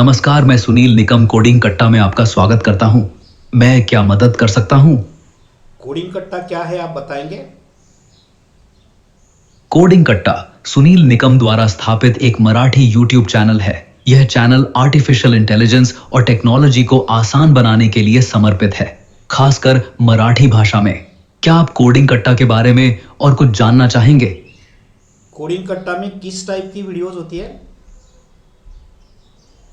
नमस्कार मैं सुनील निकम कोडिंग कट्टा में आपका स्वागत करता हूँ। मैं क्या मदद कर सकता हूँ? कोडिंग कट्टा क्या है आप बताएँगे? कोडिंग कट्टा सुनील निकम द्वारा स्थापित एक मराठी यूट्यूब चैनल है। यह चैनल आर्टिफिशियल इंटेलिजेंस और टेक्नोलॉजी को आसान बनाने के लिए समर्पित है खासकर मराठी भाषा में। क्या आप कोडिंग कट्टा के बारे में और कुछ जानना चाहेंगे? कोडिंग कट्टा में किस टाइप की वीडियोस होती है?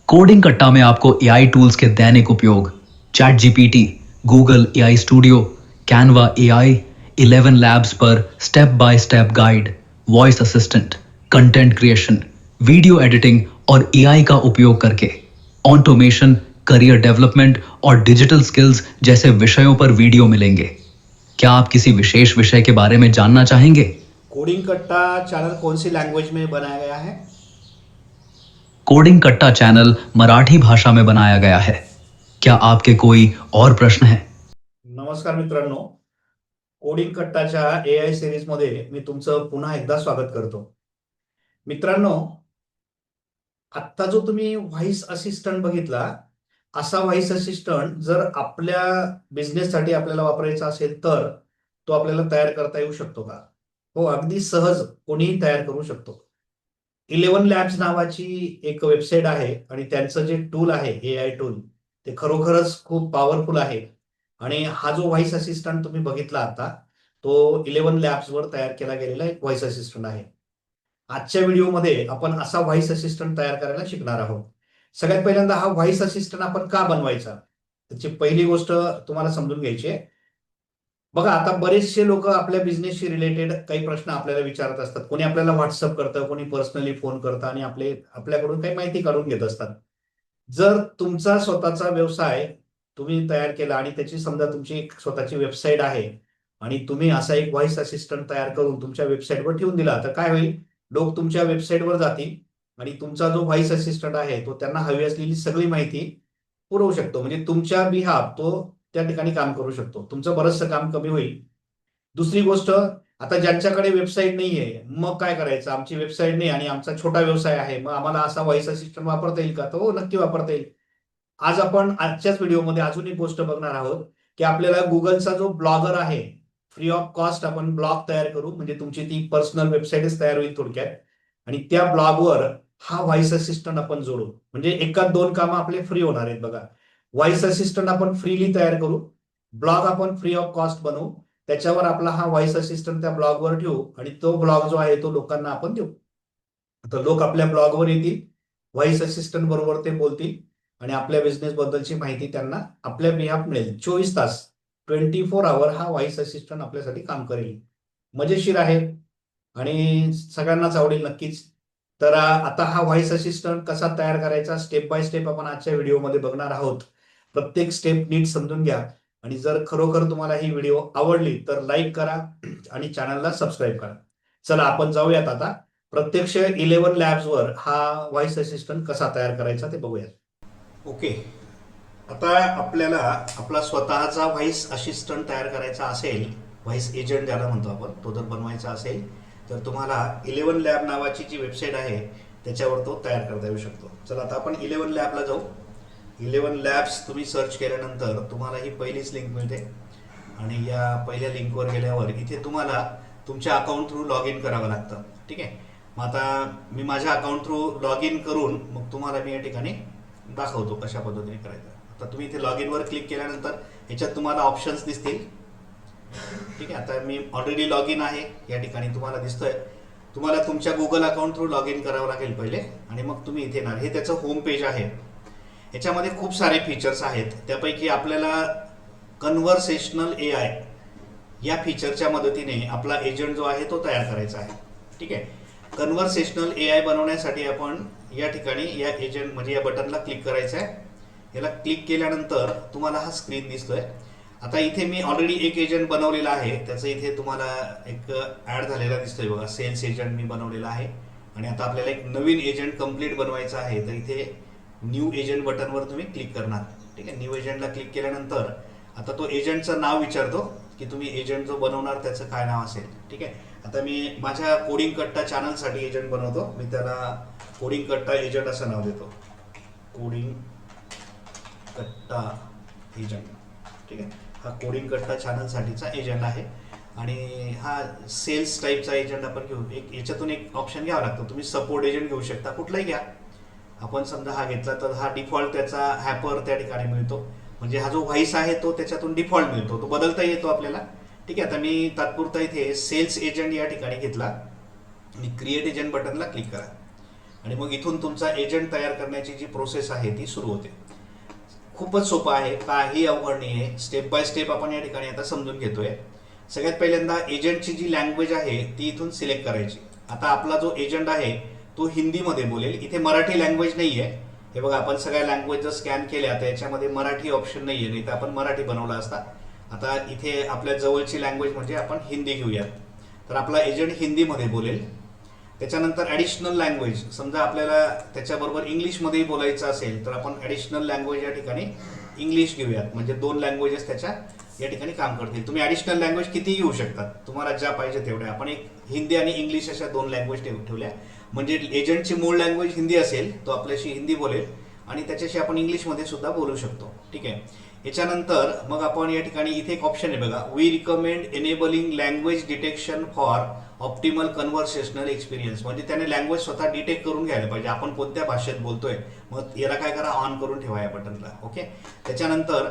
कोडिंग कट्टा में आपको एआई टूल्स के दैनिक उपयोग chat GPT Google AI studio Canva AI 11 labs per step by step guide voice assistant content creation video editing और एआई का उपयोग करके। ऑटोमेशन करियर डेवलपमेंट और डिजिटल स्किल्स जैसे विषयों पर वीडियो मिलेंगे। क्या आप किसी विशेष विषय के बारे में जानना चाहेंगे? कोडिंग कट्टा चैनल कौन सी लैंग्वेज में बनाया गया है? कोडिंग कट्टा चैनल मराठी भाषा में बनाया गया है। क्या आपके कोई और प्रश्न है? नमस्कार मित्रांनो। कोडिंग कट्टाच्या ए आय सिरीजमध्ये मी तुमचं पुन्हा एकदा स्वागत करतो. मित्रांनो आत्ता जो तुम्ही व्हॉइस असिस्टंट बघितला असा व्हॉइस असिस्टंट जर आपल्या बिझनेससाठी आपल्याला वापरायचा असेल तर तो आपल्याला तयार करता येऊ शकतो का? हो अगदी सहज कोणीही तयार करू शकतो. इलेव्हन लॅब्स नावाची एक वेबसाईट आहे आणि त्यांचं जे टूल आहे ए आय टूल ते खरोखरच खूप पॉवरफुल आहे. आणि हा जो व्हॉइस असिस्टंट तुम्ही बघितला आता तो इलेव्हन लॅब्सवर तयार केला गेलेला एक व्हॉइस असिस्टंट आहे. आजच्या व्हिडिओमध्ये आपण असा व्हॉइस असिस्टंट तयार करायला शिकणार आहोत. सगळ्यात पहिल्यांदा हा व्हॉइस असिस्टंट आपण का बनवायचा? त्याची पहिली गोष्ट तुम्हाला समजून घ्यायची आहे. बघा आता बरेचसे लोक आपल्या बिझनेसशी रिलेटेड काही प्रश्न आपल्याला विचारत असतात. कोणी आपल्याला व्हॉट्सअप करतं कोणी पर्सनली फोन करतं आणि आपले आपल्याकडून काही माहिती काढून घेत असतात. जर तुमचा स्वतःचा व्यवसाय तुम्ही तयार केला आणि त्याची समजा तुमची एक स्वतःची वेबसाईट आहे आणि तुम्ही असा एक व्हॉइस असिस्टंट तयार करून तुमच्या वेबसाईटवर ठेवून दिला तर काय होईल? लोक तुमच्या वेबसाईटवर जातील आणि तुमचा जो व्हॉइस असिस्टंट आहे तो त्यांना हवी असलेली सगळी माहिती पुरवू शकतो. म्हणजे तुमच्या बिहाफ तो त्या ठिकाणी काम करू शकतो. तुमचं बरंचसं काम कमी होईल. दुसरी गोष्ट आता ज्यांच्याकडे वेबसाईट नाहीये मग काय करायचं? आमची वेबसाईट नाही आणि आमचा छोटा व्यवसाय आहे. मग आम्हाला असा व्हॉइस असिस्टंट वापरता येईल का? तो हो, नक्की वापरता येईल. आज आपण आजच्याच व्हिडिओमध्ये अजून एक गोष्ट बघणार आहोत की आपल्याला गुगलचा जो ब्लॉगर आहे फ्री ऑफ कॉस्ट आपण ब्लॉग तयार करू. म्हणजे तुमची ती पर्सनल वेबसाईटच तयार होईल थोडक्यात. आणि त्या ब्लॉगवर हा व्हॉइस असिस्टंट आपण जोडू. म्हणजे एकाच दोन कामं आपले फ्री होणार आहेत बघा. व्हॉइस असिस्टंट आपण फ्रीली तयार करू. ब्लॉग आपण फ्री ऑफ कॉस्ट बनवू. त्याच्यावर आपला हा व्हॉइस असिस्टंट त्या ब्लॉगवर ठेवू आणि तो ब्लॉग जो आहे तो लोकांना आपण देऊ. तर लोक आपल्या ब्लॉगवर येतील व्हॉइस असिस्टंट बरोबर ते बोलतील आणि आपल्या बिझनेस बद्दलची माहिती त्यांना आपल्या बिहाफ मिळेल. चोवीस तास ट्वेंटी फोर आवर हा व्हॉइस असिस्टंट आपल्यासाठी काम करेल. मजेशीर आहे आणि सगळ्यांनाच आवडेल नक्कीच. तर आता हा व्हॉइस असिस्टंट कसा तयार करायचा स्टेप बाय स्टेप आपण आजच्या व्हिडिओमध्ये बघणार आहोत. प्रत्येक स्टेप नीट समजून घ्या. आणि जर खरोखर तुम्हाला ही व्हिडिओ आवडली तर लाईक करा आणि चॅनलला सबस्क्राईब करा. चला आपण जाऊयात आता. प्रत्यक्ष इलेव्हन लॅब्सवर हा व्हॉइस असिस्टंट कसा तयार करायचा ते बघूयात. ओके आता आपल्याला आपला स्वतःचा व्हॉइस असिस्टंट तयार करायचा असेल व्हॉइस एजंट ज्याला म्हणतो आपण तो जर बनवायचा असेल तर तुम्हाला इलेव्हन लॅब नावाची जी वेबसाईट आहे त्याच्यावर तो तयार करता येऊ शकतो. चला आता आपण इलेव्हन लॅबला जाऊ. इलेवन लॅब्स तुम्ही सर्च केल्यानंतर तुम्हाला ही पहिलीच लिंक मिळते. आणि या पहिल्या लिंकवर गेल्यावर इथे तुम्हाला तुमच्या अकाउंट थ्रू लॉग इन करावं लागतं. ठीक आहे? मग आता मी माझ्या अकाउंट थ्रू लॉग इन करून मग तुम्हाला मी या ठिकाणी दाखवतो कशा पद्धतीने करायचं. आता तुम्ही इथे लॉग इनवर क्लिक केल्यानंतर ह्याच्यात तुम्हाला ऑप्शन्स दिसतील. ठीक आहे? आता मी ऑलरेडी लॉग इन आहे. या ठिकाणी तुम्हाला दिसतंय. तुम्हाला तुमच्या Google account through log in करावं लागेल पहिले. आणि मग तुम्ही इथे येणार. हे त्याचं होम पेज आहे. याच्यामध्ये खूप सारे फीचर्स आहेत. त्यापैकी आपल्याला कन्व्हर्सेशनल ए आय या फीचरच्या मदतीने आपला एजंट जो आहे तो तयार करायचा आहे. ठीक आहे? कन्व्हर्सेशनल ए आय बनवण्यासाठी आपण या ठिकाणी या एजंट म्हणजे या बटनला क्लिक करायचं आहे याला क्लिक केल्यानंतर तुम्हाला हा स्क्रीन दिसतोय. आता इथे मी ऑलरेडी एक एजंट बनवलेला आहे. त्याचं इथे तुम्हाला एक ॲड झालेला दिसतोय बघा. सेल्स एजंट मी बनवलेला आहे. आणि आता आपल्याला एक नवीन एजंट कंप्लीट बनवायचा आहे. तर इथे न्यू एजंट बटनवर तुम्ही क्लिक करणार. ठीक आहे? न्यू एजंटला क्लिक केल्यानंतर आता तो एजंटचं नाव विचारतो की तुम्ही एजंट जो बनवणार त्याचं काय नाव असेल. ठीक आहे? आता मी माझ्या कोडिंग कट्टा चॅनलसाठी एजंट बनवतो. मी त्याला कोडिंग कट्टा एजंट असं नाव देतो. कोडिंग कट्टा एजंट ठीक आहे? हा कोडिंग कट्टा चॅनलसाठीचा एजंट आहे. आणि हा सेल्स टाईपचा एजंट आपण घेऊ. एक याच्यातून एक ऑप्शन घ्यावा लागतो. तुम्ही सपोर्ट एजंट घेऊ शकता. कुठलाही घ्या. आपण समजा हा घेतला तर हा डिफॉल्ट त्याचा हॅपर त्या ठिकाणी मिळतो. म्हणजे हा जो व्हाईस आहे तो त्याच्यातून डिफॉल्ट मिळतो. तो बदलता येतो आपल्याला. ठीक आहे आता मी तात्पुरता इथे सेल्स एजंट या ठिकाणी घेतला. आणि क्रिएट एजंट बटनला क्लिक करा. आणि मग इथून तुमचा एजंट तयार करण्याची जी प्रोसेस आहे ती सुरू होते. खूपच सोपं आहे. काही अवघड नाही आहे स्टेप बाय स्टेप आपण या ठिकाणी आता समजून घेतोय. सगळ्यात पहिल्यांदा एजंटची जी लँग्वेज आहे ती इथून सिलेक्ट करायची. आता आपला जो एजंट आहे तो हिंदीमध्ये बोलेल. इथे मराठी लँग्वेज नाही आहे हे बघा आपण सगळ्या लँग्वेज जर स्कॅन केल्या तर याच्यामध्ये मराठी ऑप्शन नाही आहे नाही तर आपण मराठी बनवला असता. आता इथे आपल्या जवळची लँग्वेज म्हणजे आपण हिंदी घेऊयात. तर आपला एजंट हिंदीमध्ये बोलेल. त्याच्यानंतर ॲडिशनल लँग्वेज समजा आपल्याला त्याच्याबरोबर इंग्लिशमध्येही बोलायचं असेल तर आपण ॲडिशनल लँग्वेज या ठिकाणी इंग्लिश घेऊयात. म्हणजे दोन लँग्वेजेस त्याच्या या ठिकाणी काम करतील. तुम्ही ॲडिशनल लँग्वेज किती घेऊ शकतात तुम्हाला ज्या पाहिजे तेवढ्या. आपण एक हिंदी आणि इंग्लिश अशा दोन लँग्वेज ठेव ठेवल्या. म्हणजे एजंटची मूळ लँग्वेज हिंदी असेल तो आपल्याशी हिंदी बोलेल आणि त्याच्याशी आपण इंग्लिशमध्ये सुद्धा बोलू शकतो. ठीक आहे? याच्यानंतर मग आपण या ठिकाणी इथे एक ऑप्शन आहे बघा. We recommend enabling language detection for optimal conversational experience म्हणजे त्याने लँग्वेज स्वतः डिटेक्ट करून घ्यायला पाहिजे. आपण कोणत्या भाषेत बोलतोय? मग याला काय करा? ऑन करून ठेवा या बटनला. ओके? त्याच्यानंतर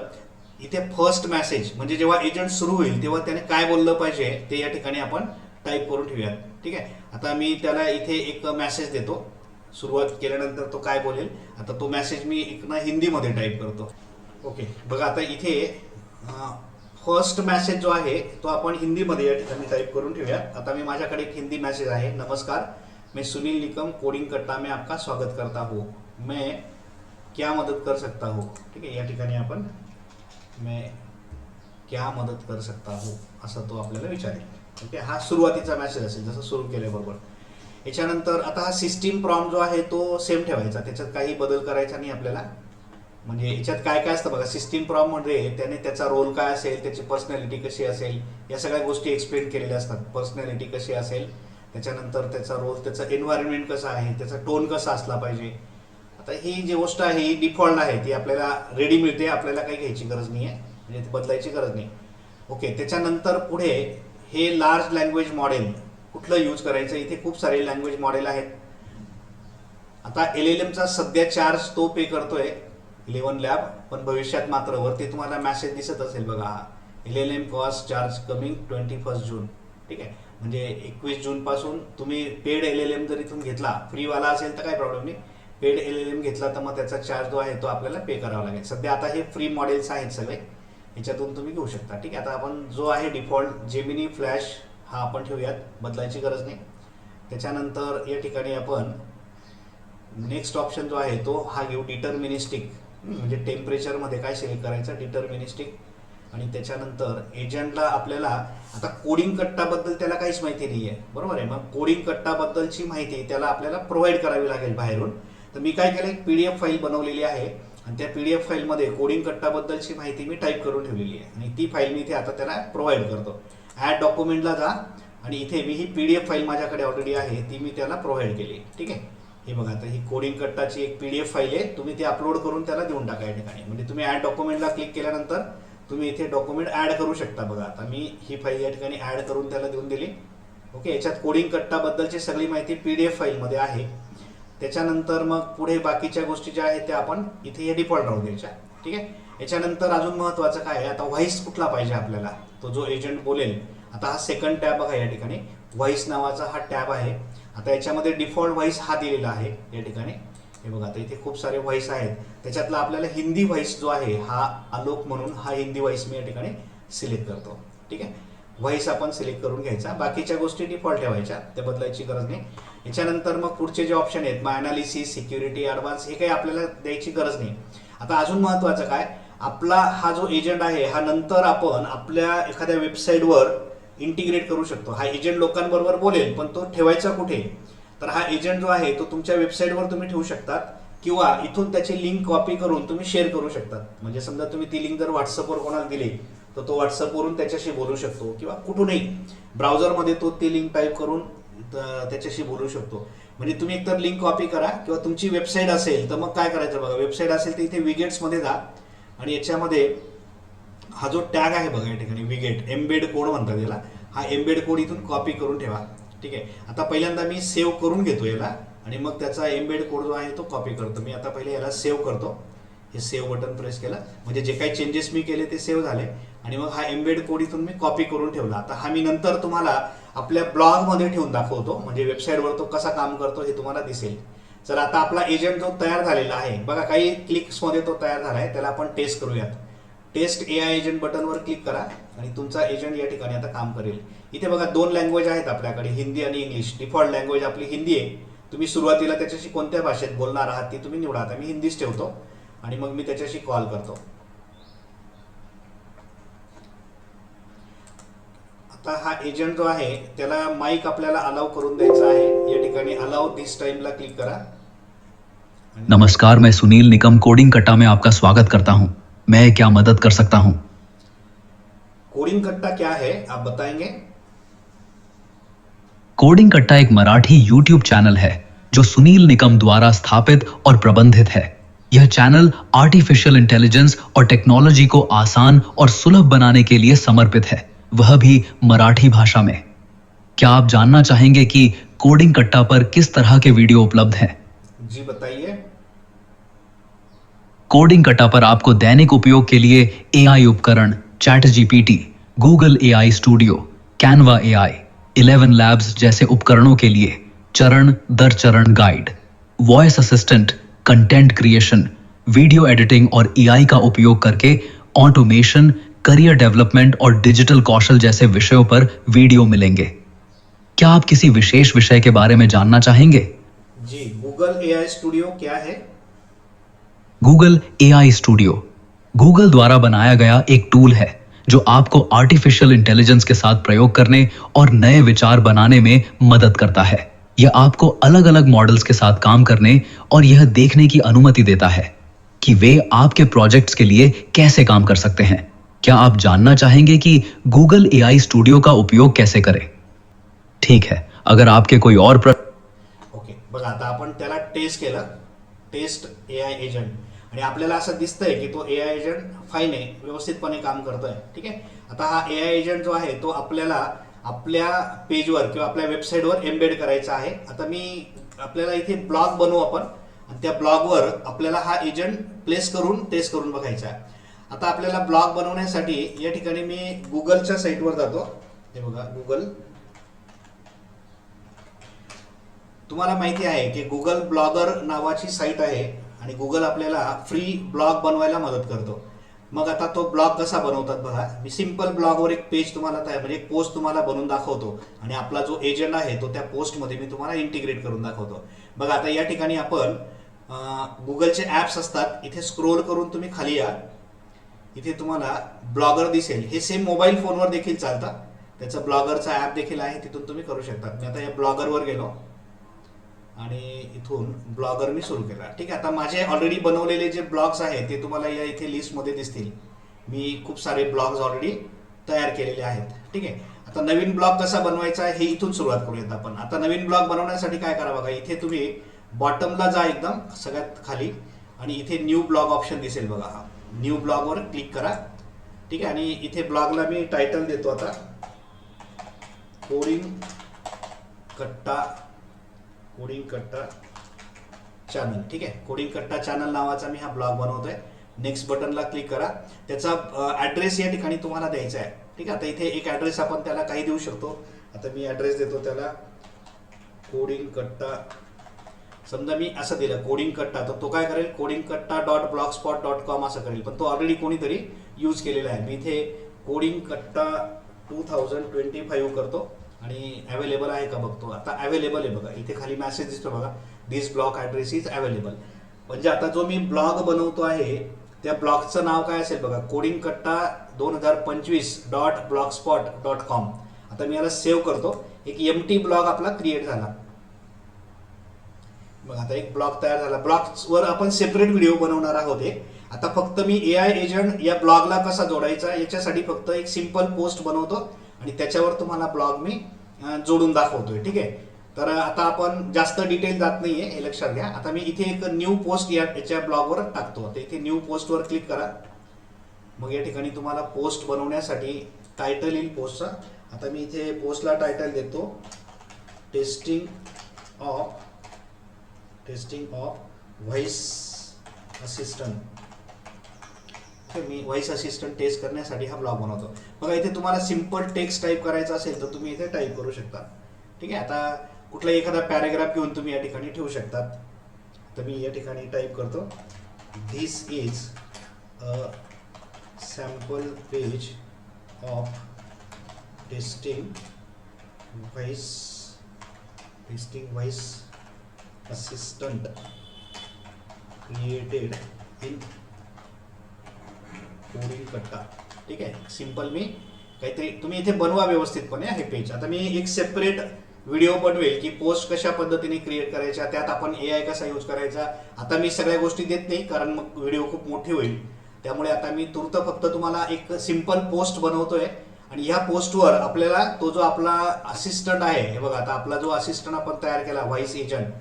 इथे फर्स्ट मेसेज म्हणजे जेव्हा एजंट सुरू होईल तेव्हा त्याने काय बोललं पाहिजे ते या ठिकाणी आपण टाईप करून ठेवूयात. ठीक आहे? आता मी त्याला इथे एक मेसेज देतो. सुरुवात केल्यानंतर तो काय बोलेल? आता तो मेसेज मी एक ना हिंदीमध्ये टाईप करतो. ओके बघा आता इथे फर्स्ट मेसेज जो आहे तो आपण हिंदीमध्ये या ठिकाणी टाईप करून ठेवूया. आता मी माझ्याकडे एक हिंदी मेसेज आहे. नमस्कार. मैं सुनील निकम कोडिंग कट्टा में आपका स्वागत करता हूँ. मैं क्या मदद कर सकता हूँ? ठीक आहे या ठिकाणी आपण मैं क्या मदत कर सकता हो? असं तो आपल्याला विचारेल. ओके हा सुरुवातीचा मॅसेज असेल जसं सुरू केल्याबरोबर याच्यानंतर आता हा सिस्टीम प्रॉम जो आहे तो सेम ठेवायचा. त्याच्यात काही बदल करायचा नाही आपल्याला. म्हणजे याच्यात काय काय असतं बघा सिस्टीम प्रॉम म्हणजे त्याने त्याचा रोल काय असेल त्याची पर्सनॅलिटी कशी असेल या सगळ्या गोष्टी एक्सप्लेन केलेल्या असतात. पर्सनॅलिटी कशी असेल त्याच्यानंतर त्याचा रोल त्याचं एन्व्हायरमेंट कसं आहे त्याचा टोन कसा असला पाहिजे. आता ही जी गोष्ट आहे ही डिफॉल्ट आहे ती आपल्याला रेडी मिळते आपल्याला काही घ्यायची गरज नाही आहे म्हणजे ती बदलायची गरज नाही. ओके त्याच्यानंतर पुढे हे लार्ज लँग्वेज मॉडेल कुठलं यूज करायचं? इथे खूप सारे लँग्वेज मॉडेल आहेत. आता एल एल एमचा सध्या चार्ज तो पे करतोय इलेवन लॅब पण भविष्यात मात्र वरती तुम्हाला मॅसेज दिसत असेल बघा. हा L L M cost charge coming twenty first June ठीक आहे? म्हणजे एकवीस जूनपासून तुम्ही पेड एल एल एम जर इथून घेतला फ्रीवाला असेल तर काय प्रॉब्लेम नाही. पेड एल एल एम घेतला तर मग त्याचा चार्ज जो आहे तो आपल्याला पे करावा लागेल. सध्या आता हे फ्री मॉडेल्स आहेत सगळे. याच्यातून तुम्ही घेऊ शकता. ठीक आहे आता आपण जो आहे डिफॉल्ट जेमिनी फ्लॅश हा आपण ठेवूयात बदलायची गरज नाही. त्याच्यानंतर या ठिकाणी आपण नेक्स्ट ऑप्शन जो आहे तो हा घेऊ डिटर्मिनिस्टिक म्हणजे टेम्परेचरमध्ये काय सिलेक्ट करायचं? डिटर्मिनिस्टिक आणि त्याच्यानंतर एजंटला आपल्याला आता कोडिंग कट्टाबद्दल त्याला काहीच माहिती नाही आहे बरोबर आहे? मग कोडिंग कट्टाबद्दलची माहिती त्याला आपल्याला प्रोव्हाइड करावी लागेल बाहेरून. तर मी काय केलं? एक पी डी एफ फाईल बनवलेली आहे. आणि त्या पी डी एफ फाईलमध्ये कोडिंग कट्टाबद्दलची माहिती मी टाईप करून ठेवलेली आहे. आणि ती फाईल मी इथे आता त्याला प्रोव्हाइड करतो. ॲड डॉक्युमेंटला जा आणि इथे मी ही पी डी एफ फाईल माझ्याकडे ऑलरेडी आहे ती मी त्याला प्रोव्हाइड केली. ठीक आहे? हे बघा आता ही कोडिंग कट्टाची एक पी डी एफ फाईल आहे. तुम्ही ती अपलोड करून त्याला देऊन टाका या ठिकाणी. म्हणजे तुम्ही ॲड डॉक्युमेंटला क्लिक केल्यानंतर तुम्ही इथे डॉक्युमेंट ॲड करू शकता बघा. आता मी ही फाईल या ठिकाणी ॲड करून त्याला देऊन दिली. ओके? याच्यात कोडिंग कट्टाबद्दलची सगळी माहिती पी डी एफ फाईलमध्ये आहे. त्याच्यानंतर मग पुढे बाकीच्या गोष्टी ज्या आहेत त्या आपण इथे हे डिफॉल्ट राहू द्यायच्या. ठीक आहे? याच्यानंतर अजून महत्त्वाचं काय आहे? आता व्हॉइस कुठला पाहिजे आपल्याला? तो जो एजंट बोलेल. आता हा सेकंड टॅब बघा या ठिकाणी. व्हॉइस नावाचा हा टॅब आहे. आता याच्यामध्ये डिफॉल्ट व्हॉइस हा दिलेला आहे या ठिकाणी. हे बघा आता इथे खूप सारे व्हॉइस आहेत. त्याच्यातला आपल्याला हिंदी व्हॉइस जो आहे हा आलोक म्हणून हा हिंदी व्हॉइस मी या ठिकाणी सिलेक्ट करतो. ठीक आहे? व्हॉइस आपण सिलेक्ट करून घ्यायचा. बाकीच्या गोष्टी डिफॉल्ट ठेवायच्या. त्या बदलायची गरज नाही. याच्यानंतर मग पुढचे जे ऑप्शन आहेत मग अनालिसिस सिक्युरिटी ॲडव्हान्स हे काही आपल्याला द्यायची गरज नाही. आता अजून महत्त्वाचं काय? आपला हा जो एजंट आहे हा नंतर आपण आपल्या एखाद्या वेबसाईटवर इंटिग्रेट करू शकतो. हा एजंट लोकांबरोबर बोलेल पण तो ठेवायचा कुठे? तर हा एजंट जो आहे तो तुमच्या वेबसाईटवर तुम्ही ठेवू शकतात किंवा इथून त्याची लिंक कॉपी करून तुम्ही शेअर करू शकतात. म्हणजे समजा तुम्ही ती लिंक जर व्हॉट्सअपवर कोणाला दिली तर तो व्हॉट्सअपवरून त्याच्याशी बोलू शकतो किंवा कुठूनही. ब्राउझरमध्ये तो ती लिंक टाईप करून त्याच्याशी बोलू शकतो. म्हणजे तुम्ही एकतर लिंक कॉपी करा किंवा तुमची वेबसाईट असेल तर मग काय करायचं बघा वेबसाईट असेल तर इथे विगेट्समध्ये जा. आणि याच्यामध्ये हा जो टॅग आहे बघा या ठिकाणी विगेट एम्बेड कोड म्हणतात याला. हा एम्बेड कोड इथून कॉपी करून ठेवा. ठीक आहे? आता पहिल्यांदा मी सेव्ह करून घेतो याला. आणि मग त्याचा एम्बेड कोड जो आहे तो कॉपी करतो. मी आता पहिले याला सेव्ह करतो. हे सेव्ह बटन प्रेस केलं. म्हणजे जे काही चेंजेस मी केले ते सेव्ह झाले. आणि मग हा एम्बेड कोड इथून मी कॉपी करून ठेवला. आता हा मी नंतर तुम्हाला आपल्या ब्लॉगमध्ये ठेवून दाखवतो. म्हणजे वेबसाईटवर तो कसा काम करतो हे तुम्हाला दिसेल. तर आता आपला एजंट जो तयार झालेला आहे बघा काही क्लिक्समध्ये तो तयार झाला आहे त्याला आपण टेस्ट करूयात. टेस्ट ए आय एजंट बटनवर क्लिक करा आणि तुमचा एजंट या ठिकाणी आता काम करेल. इथे बघा दोन लँग्वेज आहेत आपल्याकडे हिंदी आणि इंग्लिश. डिफॉल्ट लँग्वेज आपली हिंदी आहे. तुम्ही सुरुवातीला त्याच्याशी कोणत्या भाषेत बोलणार आहात ती तुम्ही निवडा. आता मी हिंदीच ठेवतो आणि मग मी त्याच्याशी कॉल करतो. आता हा एजंट जो आहे त्याला माईक आपल्याला अलाव करून द्यायचा आहे. या ठिकाणी अलाव दिस टाइमला क्लिक करा. नमस्कार मैं सुनील निकम कोडिंग कट्टा में आपका स्वागत करता हूँ। मैं क्या मदद कर सकता हूँ? कोडिंग कट्टा क्या है आप बताएँगे? कोडिंग कट्टा एक मराठी यूट्यूब चैनल है जो सुनील निकम द्वारा स्थापित और प्रबंधित है। यह चैनल आर्टिफिशियल इंटेलिजेंस और टेक्नोलॉजी को आसान और सुलभ बनाने के लिए समर्पित है। वह भी मराठी भाषा में। क्या आप जानना चाहेंगे कि कोडिंग कट्टा पर किस तरह के वीडियो उपलब्ध हैं? जी बताइए। कोडिंग कट्टा पर आपको दैनिक उपयोग के लिए एआई उपकरण chat GPT Google AI studio Canva AI 11 labs जैसे उपकरणों के लिए चरण दर चरण guide voice assistant content creation video editing और एआई का उपयोग करके ऑटोमेशन करियर डेवलपमेंट और डिजिटल कौशल जैसे विषयों पर वीडियो मिलेंगे। क्या आप किसी विशेष विषय के बारे में जानना चाहेंगे? जी गूगल एआई स्टूडियो क्या है? गूगल एआई स्टूडियो गूगल द्वारा बनाया गया एक टूल है जो आपको आर्टिफिशियल इंटेलिजेंस के साथ प्रयोग करने और नए विचार बनाने में मदद करता है। यह आपको अलग अलग मॉडल्स के साथ काम करने और यह देखने की अनुमति देता है कि वे आपके प्रोजेक्ट्स के लिए कैसे काम कर सकते हैं। क्या आप जानना चाहेंगे कि गूगल एआई स्टूडियो का उपयोग कैसे करें? ठीक है अगर आपके कोई और प्र... ओके बघा आता आपण त्याला टेस्ट केलं. टेस्ट ए आय एजंट आणि आपल्याला असं दिसतंय की तो ए आय एजंट फाईन आहे व्यवस्थितपणे काम करतोय. ठीक आहे? आता हा ए आय एजंट जो आहे तो आपल्याला आपल्या पेजवर किंवा आपल्या वेबसाईटवर एम्बेड करायचा आहे. आता मी आपल्याला इथे ब्लॉग बनवू आपण. आणि त्या ब्लॉगवर आपल्याला हा एजंट प्लेस करून टेस्ट करून बघायचा आहे. आता आपल्याला ब्लॉग बनवण्यासाठी या ठिकाणी मी गुगलच्या साईटवर जातो. हे बघा गुगल. तुम्हाला माहिती आहे की गुगल ब्लॉगर नावाची साईट आहे आणि गुगल आपल्याला फ्री ब्लॉग बनवायला मदत करतो. मग आता तो ब्लॉग कसा बनवतात बघा. मी सिंपल ब्लॉगवर एक पेज तुम्हाला तयार म्हणजे एक पोस्ट तुम्हाला बनवून दाखवतो. आणि आपला जो एजंट आहे तो त्या पोस्टमध्ये मी तुम्हाला इंटिग्रेट करून दाखवतो. बघा आता या ठिकाणी आपण गुगलचे ॲप्स असतात. इथे स्क्रोल करून तुम्ही खाली या. इथे तुम्हाला ब्लॉगर दिसेल. हे सेम मोबाईल फोनवर देखील चालतं. त्याचं ब्लॉगरचा ॲप देखील आहे तिथून तुम्ही करू शकता. मी आता या ब्लॉगरवर गेलो. आणि इथून ब्लॉगर मी सुरू केला. ठीक आहे आता माझे ऑलरेडी बनवलेले जे ब्लॉग्स आहेत ते तुम्हाला या इथे लिस्टमध्ये दिसतील. मी खूप सारे ब्लॉग्स ऑलरेडी तयार केलेले आहेत. ठीक आहे आता नवीन ब्लॉग कसा बनवायचा हे इथून सुरुवात करूयात आपण. आता नवीन ब्लॉग बनवण्यासाठी काय करा बघा इथे तुम्ही बॉटमला जा एकदम सगळ्यात खाली. आणि इथे न्यू ब्लॉग ऑप्शन दिसेल बघा हा. न्यू ब्लॉगवर क्लिक करा. ठीक आहे? आणि इथे ब्लॉगला मी टायटल देतो आता. कोडिंग कट्टा कोडिंग कट्टा चॅनल ठीक आहे? कोडिंग कट्टा चॅनल नावाचा मी हा ब्लॉग बनवतोय. नेक्स्ट बटनला क्लिक करा. त्याचा ॲड्रेस या ठिकाणी तुम्हाला द्यायचा आहे. ठीक आहे? आता इथे एक ॲड्रेस आपण त्याला काही देऊ शकतो. आता मी ॲड्रेस देतो त्याला. कोडिंग कट्टा समजा मी असं दिलं कोडिंग कट्टा तर तो काय करेल? Coding Katta dot blogspot dot com असं करेल. पण तो ऑलरेडी कोणीतरी यूज केलेला आहे. मी इथे कोडिंग कट्टा टू थाउजंड ट्वेंटी फाईव्ह करतो आणि अवेलेबल आहे का बघतो. आता अवेलेबल आहे बघा. इथे खाली मॅसेज दिसतो बघा. This blog address is available म्हणजे आता जो मी ब्लॉग बनवतो आहे त्या ब्लॉगचं नाव काय असेल बघा. कोडिंग कट्टा दोन हजार पंचवीस dot blogspot dot com आता मी याला सेव्ह करतो. एक एम टी ब्लॉग आपला क्रिएट झाला. मग आता एक ब्लॉग तयार झाला. ब्लॉगवर आपण सेपरेट व्हिडिओ बनवणार आहोत एक. आता फक्त मी ए आय एजंट या ब्लॉगला कसा जोडायचा याच्यासाठी फक्त एक सिंपल पोस्ट बनवतो आणि त्याच्यावर तुम्हाला ब्लॉग मी जोडून दाखवतोय ठीक आहे? तर आता आपण जास्त डिटेल जात नाहीये हे लक्षात घ्या. आता मी इथे एक न्यू पोस्ट या याच्या ब्लॉगवर टाकतो. तर इथे न्यू पोस्टवर क्लिक करा. मग या ठिकाणी तुम्हाला पोस्ट बनवण्यासाठी टायटल येईल पोस्टचा आता मी इथे पोस्टला टायटल देतो. Testing of testing of voice assistant okay me voice assistant test करण्यासाठी हा ब्लॉग बनवतो. बघा इथे तुम्हाला सिंपल टेक्स्ट टाईप करायचा असेल तर तुम्ही इथे टाईप करू शकता. ठीक आहे? आता कुठलाही एखादा पॅरेग्राफ घेऊन तुम्ही या ठिकाणी ठेवू शकतात तर मी या ठिकाणी टाईप करतो. This is a sample page of testing voice testing voice assistant created in coding Katta. ठीक आहे? सिंपल मी. काहीतरी तुम्ही इथे बनवा व्यवस्थितपणे हे पेज आता मी एक सेपरेट व्हिडिओ बनवेल की पोस्ट कशा पद्धतीने क्रिएट करायच्या त्यात आपण ए आय कसा यूज करायचा? आता मी सगळ्या गोष्टी देत नाही कारण मग व्हिडिओ खूप मोठी होईल. त्यामुळे आता मी तुर्त फक्त तुम्हाला एक सिंपल पोस्ट बनवतोय. आणि ह्या पोस्टवर आपल्याला तो जो आपला असिस्टंट आहे हे बघा आता आपला जो असिस्टंट आपण तयार केला व्हाईस एजंट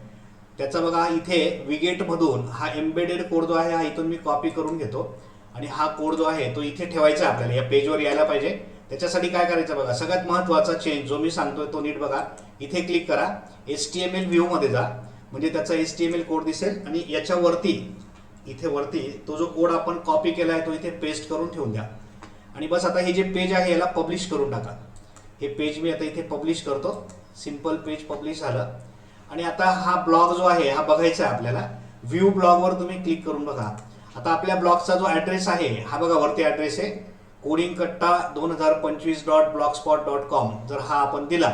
त्याचा बघा इथे विगेटमधून हा एम्बेडेड कोड जो आहे हा इथून मी कॉपी करून घेतो. आणि हा कोड जो आहे तो इथे ठेवायचा आपल्याला. या पेजवर यायला पाहिजे. त्याच्यासाठी काय करायचं बघा सगळ्यात महत्त्वाचा चेंज जो मी सांगतोय तो नीट बघा. इथे क्लिक करा. एस टी एम एल व्ह्यूमध्ये जा. म्हणजे त्याचा H T M L code दिसेल. आणि याच्यावरती इथे वरती तो जो कोड आपण कॉपी केला आहे तो इथे पेस्ट करून ठेवून द्या. आणि बस आता हे जे पेज आहे याला पब्लिश करून टाका. हे पेज मी आता इथे पब्लिश करतो. सिंपल पेज पब्लिश झालं. आणि आता हा ब्लॉग जो आहे हा बघायचा आहे आपल्याला व्ह्यू ब्लॉगवर तुम्ही क्लिक करून बघा. आता आपल्या ब्लॉगचा जो ॲड्रेस आहे हा बघा वरती ॲड्रेस आहे कोडिंग कट्टा दोन हजार पंचवीस dot blogspot dot com जर हा आपण दिला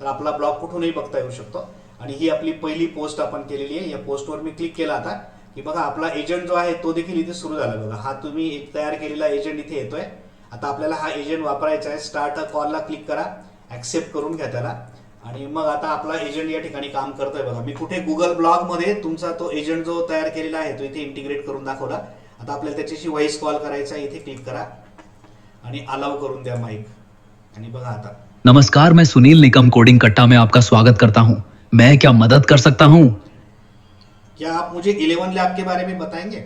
तर आपला ब्लॉग कुठूनही बघता येऊ शकतो. आणि ही आपली पहिली पोस्ट आपण केलेली आहे. या पोस्टवर मी क्लिक केला आता की बघा आपला एजंट जो आहे तो देखील इथे सुरू झाला बघा. हा तुम्ही एक तयार केलेला एजंट इथे येतोय. आता आपल्याला हा एजंट वापरायचा आहे. स्टार्ट अ कॉलला क्लिक करा. ॲक्सेप्ट करून घ्या त्याला. आणि मग आता आपला एजंट या ठिकाणी काम करतोय बघा. मी कुठे गुगल ब्लॉगमध्ये तुमचा तो एजंट जो तयार केलेला आहे तो इथे इंटिग्रेट करून दाखवला. आता आपल्याला त्याच्याशी व्हॉइस कॉल करायचा आहे इथे क्लिक करा. आणि अलाव करून द्या माईक आणि बघा आता. नमस्कार मैं सुनील निकम कोडिंग कट्टा में आपका स्वागत करता हूं। मैं क्या मदद कर सकता हूं? क्या आप मुझे इलेवन लैब के बारे में बताएंगे?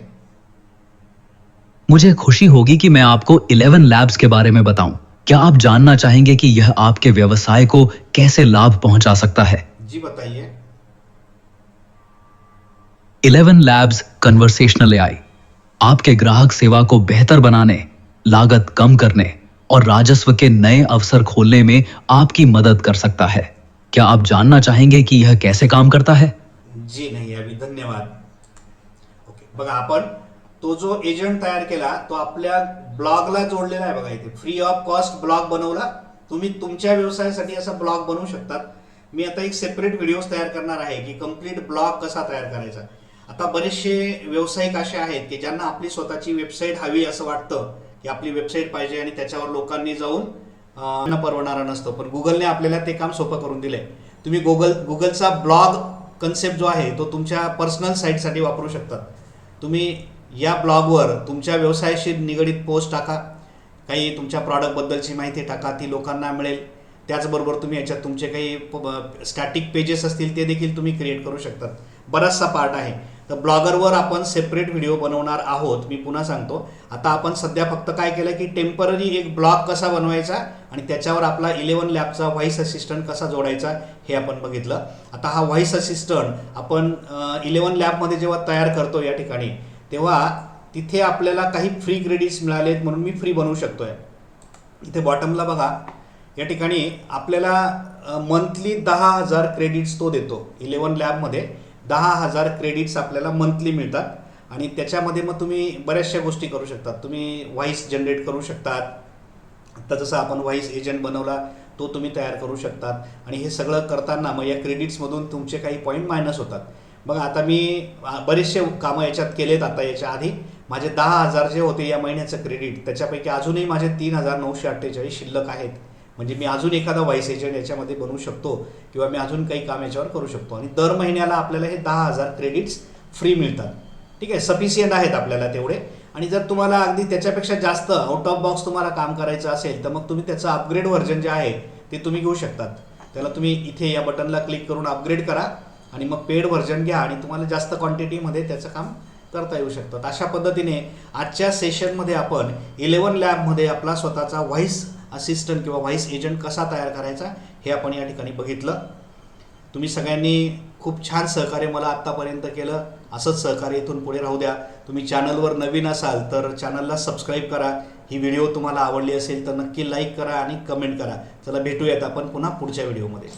मुझे खुशी होगी कि मैं आपको 11 लैब्स के बारे में बताऊं। क्या आप जानना चाहेंगे कि यह आपके व्यवसाय को कैसे लाभ पहुँचा सकता है? जी बताइए। 11 लैब्स कन्वर्सेशनल एआई आपके ग्राहक सेवा को बेहतर बनाने लागत कम करने और राजस्व के नए अवसर खोलने में आपकी मदद कर सकता है। क्या आप जानना चाहेंगे कि यह कैसे काम करता है? जी नाही अभि धन्यवाद। ओके बघा आपण तो जो एजंट तयार केला तो आपल्या ब्लॉगला जोडलेला आहे बघा इथे. फ्री ऑफ कॉस्ट ब्लॉग बनवला. तुम्ही तुमच्या व्यवसायासाठी असा ब्लॉग बनवू शकतात. मी आता एक सेपरेट व्हिडिओ तयार करणार आहे की कंप्लीट ब्लॉग कसा तयार करायचा. आता बरेचसे व्यावसायिक असे आहेत की ज्यांना आपली स्वतःची वेबसाईट हवी असं वाटतं की आपली वेबसाईट पाहिजे आणि त्याच्यावर लोकांनी जाऊन न परवडणारा नसतो. पण गुगलने आपल्याला ते काम सोपं करून दिलंय. तुम्ही गुगल गुगलचा ब्लॉग कन्सेप्ट जो आहे तो तुमच्या पर्सनल साईटसाठी वापरू शकतात तुम्ही या ब्लॉगवर तुमच्या व्यवसायाशी निगडीत पोस्ट टाका. काही तुमच्या प्रॉडक्टबद्दलची माहिती टाका ती लोकांना मिळेल. त्याचबरोबर तुम्ही याच्यात तुमचे काही स्टॅटिक पेजेस असतील ते देखील तुम्ही क्रिएट करू शकतात. बराचसा पार्ट आहे. तर ब्लॉगरवर आपण सेपरेट व्हिडिओ बनवणार आहोत मी पुन्हा सांगतो. आता आपण सध्या फक्त काय केलं की टेंपररी एक ब्लॉग कसा बनवायचा आणि त्याच्यावर आपला इलेवन लॅबचा व्हॉइस असिस्टंट कसा जोडायचा हे आपण बघितलं. आता हा व्हॉइस असिस्टंट आपण इलेवन लॅबमध्ये जेव्हा तयार करतो या ठिकाणी तेव्हा तिथे आपल्याला काही फ्री क्रेडिट्स मिळालेत म्हणून मी फ्री बनवू शकतो आहे इथे बॉटमला बघा. या ठिकाणी आपल्याला मंथली दहा हजार क्रेडिट्स तो देतो. इलेवन लॅबमध्ये दहा हजार क्रेडिट्स आपल्याला मंथली मिळतात. आणि त्याच्यामध्ये मग तुम्ही बऱ्याचशा गोष्टी करू शकतात तुम्ही व्हॉइस जनरेट करू शकतात. आता जसं आपण व्हॉईस एजंट बनवला तो तुम्ही तयार करू शकतात. आणि हे सगळं करताना मग या क्रेडिट्समधून तुमचे काही पॉईंट मायनस होतात. मग आता मी बरेचसे कामं याच्यात केलेत आता याच्या आधी. माझे दहा हजार जे होते या महिन्याचं क्रेडिट त्याच्यापैकी अजूनही माझे तीन हजार नऊशे अठ्ठेचाळीस शिल्लक आहेत. म्हणजे मी अजून एखादा व्हाईस एजंट याच्यामध्ये बनवू शकतो किंवा मी अजून काही काम याच्यावर करू शकतो. आणि दर महिन्याला आपल्याला हे दहा हजार क्रेडिट्स फ्री मिळतात. ठीक आहे? सफिशियंट आहेत आपल्याला तेवढे. आणि जर तुम्हाला अगदी त्याच्यापेक्षा जास्त आउट ऑफ बॉक्स तुम्हाला काम करायचं असेल तर मग तुम्ही त्याचं अपग्रेड व्हर्जन जे आहे ते तुम्ही घेऊ शकतात. त्याला तुम्ही इथे या बटनला क्लिक करून अपग्रेड करा. आणि मग पेड व्हर्जन घ्या आणि तुम्हाला जास्त क्वांटिटीमध्ये त्याचं काम करता येऊ शकतं. अशा पद्धतीने आजच्या सेशनमध्ये आपण इलेवन लॅबमध्ये आपला स्वतःचा व्हॉइस असिस्टंट किंवा व्हॉइस एजंट कसा तयार करायचा हे आपण या ठिकाणी बघितलं. तुम्ही सगळ्यांनी खूप छान सहकार्य मला आत्तापर्यंत केलं. असंच सहकार्य इथून पुढे राहू द्या. तुम्ही चॅनलवर नवीन असाल तर चॅनलला सबस्क्राईब करा. ही व्हिडिओ तुम्हाला आवडली असेल तर नक्की लाईक करा आणि कमेंट करा. चला भेटूयात आपण पुन्हा पुढच्या व्हिडिओमध्ये